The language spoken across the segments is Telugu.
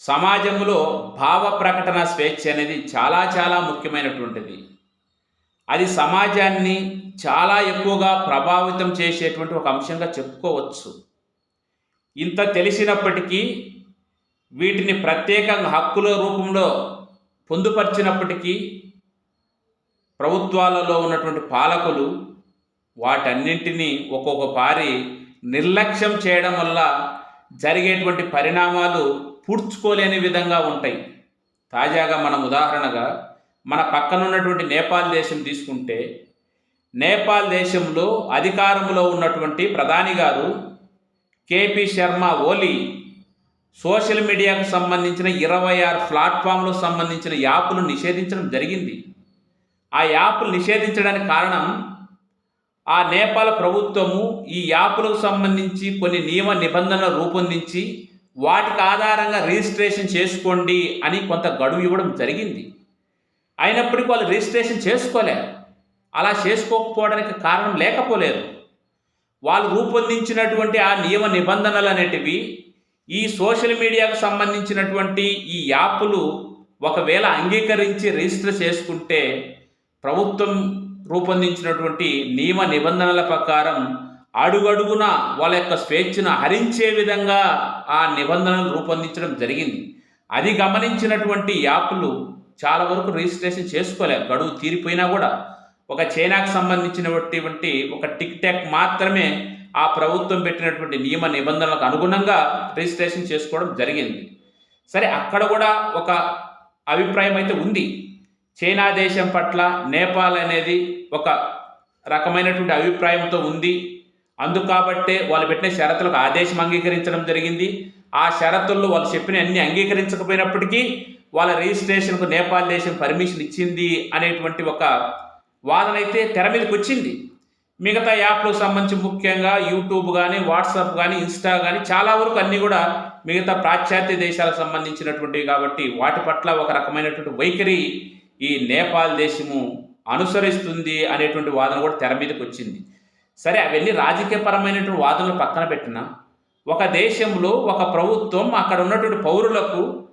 సమాజంలో భావ ప్రకటన స్వేచ్ఛ అనేది చాలా చాలా ముఖ్యమైనటువంటిది. అది సమాజాన్ని చాలా ఎక్కువగా ప్రభావితం చేసేటువంటి ఒక అంశంగా చెప్పుకోవచ్చు. ఇంత తెలిసినప్పటికీ వీటిని ప్రత్యేకంగా హక్కుల రూపంలో పొందుపరిచినప్పటికీ ప్రభుత్వాలలో ఉన్నటువంటి పాలకులు వాటన్నింటినీ ఒక్కొక్క పారి నిర్లక్ష్యం చేయడం వల్ల జరిగేటువంటి పరిణామాలు పూడ్చుకోలేని విధంగా ఉంటాయి. తాజాగా మనం ఉదాహరణగా మన పక్కన ఉన్నటువంటి నేపాల్ దేశం తీసుకుంటే నేపాల్ దేశంలో అధికారంలో ఉన్నటువంటి ప్రధాని గారు కేపీ శర్మ ఓలీ సోషల్ మీడియాకు సంబంధించిన ఇరవై ఆరు ప్లాట్ఫామ్లకు సంబంధించిన యాప్లు నిషేధించడం జరిగింది. ఆ యాప్లు నిషేధించడానికి కారణం ఆ నేపాల్ ప్రభుత్వము ఈ యాప్లకు సంబంధించి కొన్ని నియమ నిబంధనలు రూపొందించి వాటికి ఆధారంగా రిజిస్ట్రేషన్ చేసుకోండి అని కొంత గడువు ఇవ్వడం జరిగింది. అయినప్పటికీ వాళ్ళు రిజిస్ట్రేషన్ చేసుకోలేరు. అలా చేసుకోకపోవడానికి కారణం లేకపోలేదు. వాళ్ళు రూపొందించినటువంటి ఆ నియమ నిబంధనలు అనేటివి ఈ సోషల్ మీడియాకు సంబంధించినటువంటి ఈ యాప్లు ఒకవేళ అంగీకరించి రిజిస్టర్ చేసుకుంటే ప్రభుత్వం రూపొందించినటువంటి నియమ నిబంధనల ప్రకారం అడుగడుగున వాళ్ళ యొక్క స్వేచ్ఛను హరించే విధంగా ఆ నిబంధనలు రూపొందించడం జరిగింది. అది గమనించినటువంటి యాప్లు చాలా వరకు రిజిస్ట్రేషన్ చేసుకోలేరు గడువు తీరిపోయినా కూడా ఒక చైనాకు సంబంధించినటువంటి ఒక టిక్ టాక్ మాత్రమే ఆ ప్రభుత్వం పెట్టినటువంటి నియమ నిబంధనలకు అనుగుణంగా రిజిస్ట్రేషన్ చేసుకోవడం జరిగింది. సరే అక్కడ కూడా ఒక అభిప్రాయం అయితే ఉంది. చైనా దేశం పట్ల నేపాల్ అనేది ఒక రకమైనటువంటి అభిప్రాయంతో ఉంది. అందుకాబట్టే వాళ్ళు పెట్టిన షరతులకు ఆదేశం అంగీకరించడం జరిగింది. ఆ షరతుల్లో వాళ్ళు చెప్పిన అన్ని అంగీకరించకపోయినప్పటికీ వాళ్ళ రిజిస్ట్రేషన్కు నేపాల్ దేశం పర్మిషన్ ఇచ్చింది అనేటువంటి ఒక వాదన అయితే తెర మీదకి వచ్చింది. మిగతా యాప్లకు సంబంధించి ముఖ్యంగా యూట్యూబ్ కానీ వాట్సాప్ కానీ ఇన్స్టా కానీ చాలా వరకు అన్నీ కూడా మిగతా పాశ్చాత్య దేశాలకు సంబంధించినటువంటివి కాబట్టి వాటి పట్ల ఒక రకమైనటువంటి వైఖరి ఈ నేపాల్ దేశము అనుసరిస్తుంది అనేటువంటి వాదన కూడా తెర మీదకి వచ్చింది. సరే అవన్నీ రాజకీయపరమైనటువంటి వాదనలు పక్కన పెట్టిన ఒక దేశంలో ఒక ప్రభుత్వం అక్కడ ఉన్నటువంటి పౌరులకు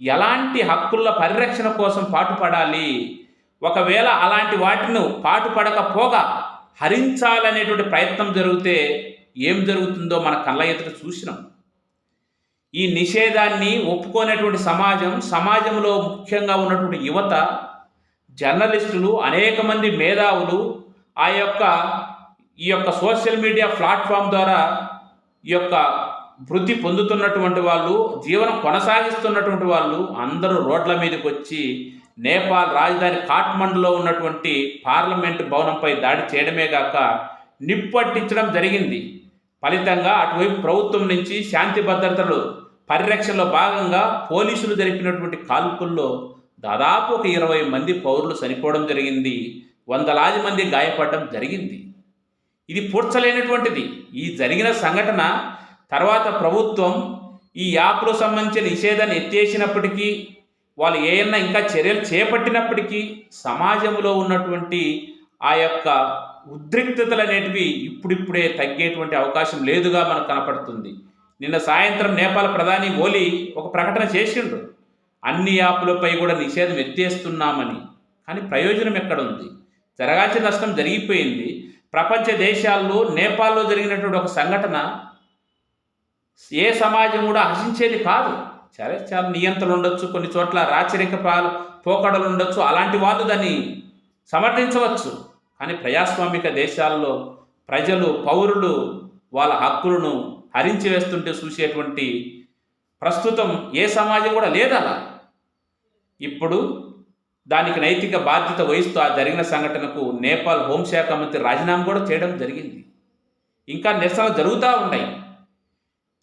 ఎలాంటి హక్కుల పరిరక్షణ కోసం పాటుపడాలి? ఒకవేళ అలాంటి వాటిని పాటుపడకపోగా హరించాలనేటువంటి ప్రయత్నం జరిగితే ఏం జరుగుతుందో మన కళ్ళ ఎదుట చూసినాం. ఈ నిషేధాన్ని ఒప్పుకోనటువంటి సమాజం సమాజంలో ముఖ్యంగా ఉన్నటువంటి యువత జర్నలిస్టులు అనేక మంది మేధావులు ఆ యొక్క ఈ యొక్క సోషల్ మీడియా ప్లాట్ఫామ్ ద్వారా ఈ యొక్క వృద్ధి పొందుతున్నటువంటి వాళ్ళు జీవనం కొనసాగిస్తున్నటువంటి వాళ్ళు అందరూ రోడ్ల మీదకి వచ్చి నేపాల్ రాజధాని కాఠ్మండులో ఉన్నటువంటి పార్లమెంటు భవనంపై దాడి చేయడమే కాక నిప్పట్టించడం జరిగింది. ఫలితంగా అటువైపు ప్రభుత్వం నుంచి శాంతి భద్రతలు పరిరక్షణలో భాగంగా పోలీసులు జరిపినటువంటి కాల్పుల్లో దాదాపు ఒక ఇరవై మంది పౌరులు చనిపోవడం జరిగింది. వందలాది మంది గాయపడడం జరిగింది. ఇది పూడ్చలేనటువంటిది. ఈ జరిగిన సంఘటన తర్వాత ప్రభుత్వం ఈ యాప్లో సంబంధించిన నిషేధాన్ని ఎత్తేసినప్పటికీ వాళ్ళు ఏమన్నా ఇంకా చర్యలు చేపట్టినప్పటికీ సమాజంలో ఉన్నటువంటి ఆ యొక్క ఉద్రిక్తతలు అనేటివి ఇప్పుడిప్పుడే తగ్గేటువంటి అవకాశం లేదుగా మనకు కనపడుతుంది. నిన్న సాయంత్రం నేపాల్ ప్రధాని ఓలీ ఒక ప్రకటన చేసిండు. అన్ని యాప్లపై కూడా నిషేధం ఎత్తేస్తున్నామని. కానీ ప్రయోజనం ఎక్కడ ఉంది జరగాల్సిన నష్టం జరిగిపోయింది. ప్రపంచ దేశాల్లో నేపాల్లో జరిగినటువంటి ఒక సంఘటన ఏ సమాజం కూడా హర్షించేది కాదు. సరే చాలా నియంత్రణ ఉండొచ్చు కొన్ని చోట్ల రాచరిక పాలు పోకడలు ఉండొచ్చు అలాంటి వాళ్ళు దాన్ని సమర్థించవచ్చు. కానీ ప్రజాస్వామిక దేశాల్లో ప్రజలు పౌరులు వాళ్ళ హక్కులను హరించి వేస్తుంటే చూసేటువంటి ప్రస్తుతం ఏ సమాజం కూడా లేదలా. ఇప్పుడు దానికి నైతిక బాధ్యత వహిస్తూ ఆ జరిగిన సంఘటనకు నేపాల్ హోంశాఖ మంత్రి రాజీనామా కూడా చేయడం జరిగింది. ఇంకా నిరసనలు జరుగుతూ ఉన్నాయి.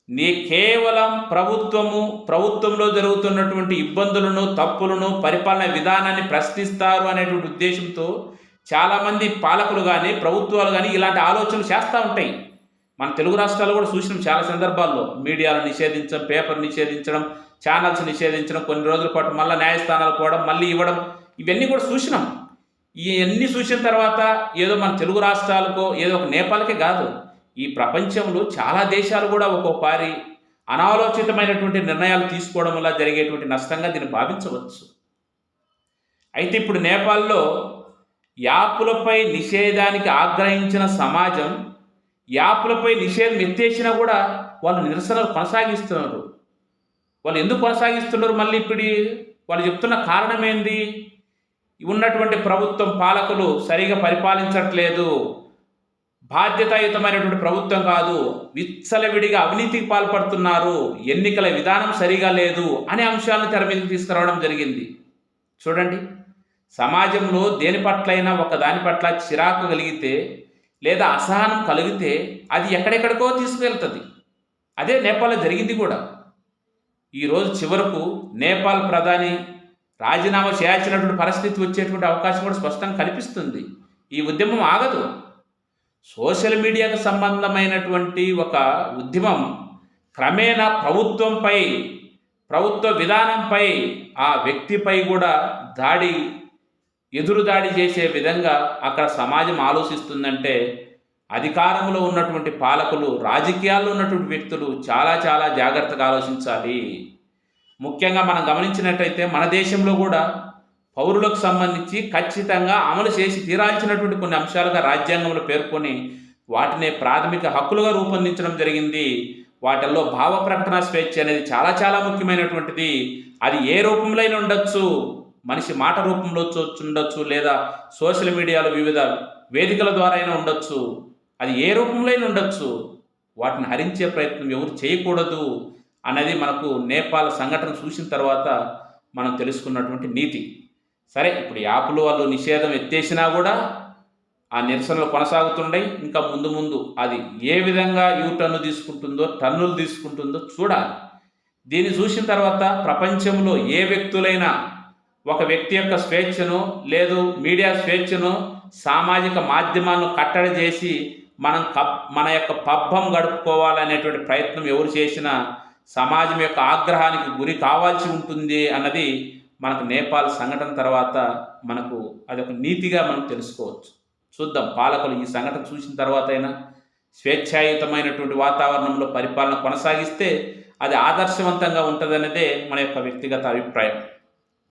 నీ కేవలం ప్రభుత్వము ప్రభుత్వంలో జరుగుతున్నటువంటి ఇబ్బందులను తప్పులను పరిపాలన విధానాన్ని ప్రశ్నిస్తారు అనేటువంటి ఉద్దేశంతో చాలామంది పాలకులు కానీ ప్రభుత్వాలు కానీ ఇలాంటి ఆలోచనలు చేస్తూ ఉంటాయి. మన తెలుగు రాష్ట్రాలు కూడా చూసినాం చాలా సందర్భాల్లో. మీడియాను నిషేధించడం పేపర్ నిషేధించడం ఛానల్స్ నిషేధించడం కొన్ని రోజుల పాటు మళ్ళీ న్యాయస్థానాలు పోవడం మళ్ళీ ఇవ్వడం ఇవన్నీ కూడా చూసినాం. ఇవన్నీ చూసిన తర్వాత ఏదో మన తెలుగు రాష్ట్రాలకో ఏదో ఒక నేపాల్కే కాదు. ఈ ప్రపంచంలో చాలా దేశాలు కూడా ఒక్కోపారి అనాలోచితమైనటువంటి నిర్ణయాలు తీసుకోవడం వల్ల జరిగేటువంటి నష్టంగా దీన్ని భావించవచ్చు. అయితే ఇప్పుడు నేపాల్లో యాపులపై నిషేధానికి ఆగ్రహించిన సమాజం యాప్లపై నిషేధం ఎత్తేసినా కూడా వాళ్ళు నిరసనలు కొనసాగిస్తున్నారు. వాళ్ళు ఎందుకు కొనసాగిస్తున్నారు మళ్ళీ ఇప్పుడు? వాళ్ళు చెప్తున్న కారణం ఏంది? ఉన్నటువంటి ప్రభుత్వం పాలకులు సరిగా పరిపాలించట్లేదు. బాధ్యతాయుతమైనటువంటి ప్రభుత్వం కాదు. విచ్చలవిడిగా అవినీతికి పాల్పడుతున్నారు. ఎన్నికల విధానం సరిగా లేదు అనే అంశాలను తెర మీదకి తీసుకురావడం జరిగింది. చూడండి. సమాజంలో దేని పట్లైనా ఒక దాని పట్ల చిరాకు కలిగితే లేదా అసహనం కలిగితే అది ఎక్కడెక్కడికో తీసుకువెళ్తుంది. అదే నేపాల్లో జరిగింది కూడా. ఈరోజు చివరకు నేపాల్ ప్రధాని రాజీనామా చేయాల్సినటువంటి పరిస్థితి వచ్చేటువంటి అవకాశం కూడా స్పష్టంగా కనిపిస్తుంది. ఈ ఉద్యమం ఆగదు. సోషల్ మీడియాకు సంబంధమైనటువంటి ఒక ఉద్యమం క్రమేణా ప్రభుత్వంపై ప్రభుత్వ విధానంపై ఆ వ్యక్తిపై కూడా దాడి ఎదురుదాడి చేసే విధంగా అక్కడ సమాజం ఆలోచిస్తుందంటే అధికారంలో ఉన్నటువంటి పాలకులు రాజకీయాల్లో ఉన్నటువంటి వ్యక్తులు చాలా చాలా జాగ్రత్తగా ఆలోచించాలి. ముఖ్యంగా మనం గమనించినట్టయితే మన దేశంలో కూడా పౌరులకు సంబంధించి ఖచ్చితంగా అమలు చేసి తీరాల్సినటువంటి కొన్ని అంశాలుగా రాజ్యాంగంలో పేర్కొని వాటిని ప్రాథమిక హక్కులుగా రూపొందించడం జరిగింది. వాటిల్లో భావ ప్రకటన స్వేచ్ఛ అనేది చాలా చాలా ముఖ్యమైనటువంటిది. అది ఏ రూపంలో అయినా ఉండొచ్చు. మనిషి మాట రూపంలో ఉండొచ్చు లేదా సోషల్ మీడియాలో వివిధ వేదికల ద్వారా అయినా ఉండొచ్చు. అది ఏ రూపంలో అయినా ఉండొచ్చు. వాటిని హరించే ప్రయత్నం ఎవరు చేయకూడదు అనేది మనకు నేపాల్ సంఘటన చూసిన తర్వాత మనం తెలుసుకున్నటువంటి నీతి. సరే ఇప్పుడు యాప్లు వాళ్ళు నిషేధం ఎత్తేసినా కూడా ఆ నిరసనలు కొనసాగుతుండే ఇంకా ముందు ముందు అది ఏ విధంగా యూ టర్ను తీసుకుంటుందో టన్నులు తీసుకుంటుందో చూడాలి. దీన్ని చూసిన తర్వాత ప్రపంచంలో ఏ వ్యక్తులైనా ఒక వ్యక్తి యొక్క స్వేచ్ఛను లేదు మీడియా స్వేచ్ఛను సామాజిక మాధ్యమాలను కట్టడి చేసి మనం కప్ మన యొక్క పబ్బం గడుపుకోవాలనేటువంటి ప్రయత్నం ఎవరు చేసినా సమాజం యొక్క ఆగ్రహానికి గురి కావాల్సి ఉంటుంది అన్నది మనకు నేపాల్ సంఘటన తర్వాత మనకు అది ఒక నీతిగా మనం తెలుసుకోవచ్చు. చూద్దాం పాలకులు ఈ సంఘటన చూసిన తర్వాత అయినా స్వేచ్ఛాయుతమైనటువంటి వాతావరణంలో పరిపాలన కొనసాగిస్తే అది ఆదర్శవంతంగా ఉంటుందన్నదే మన యొక్క వ్యక్తిగత అభిప్రాయం.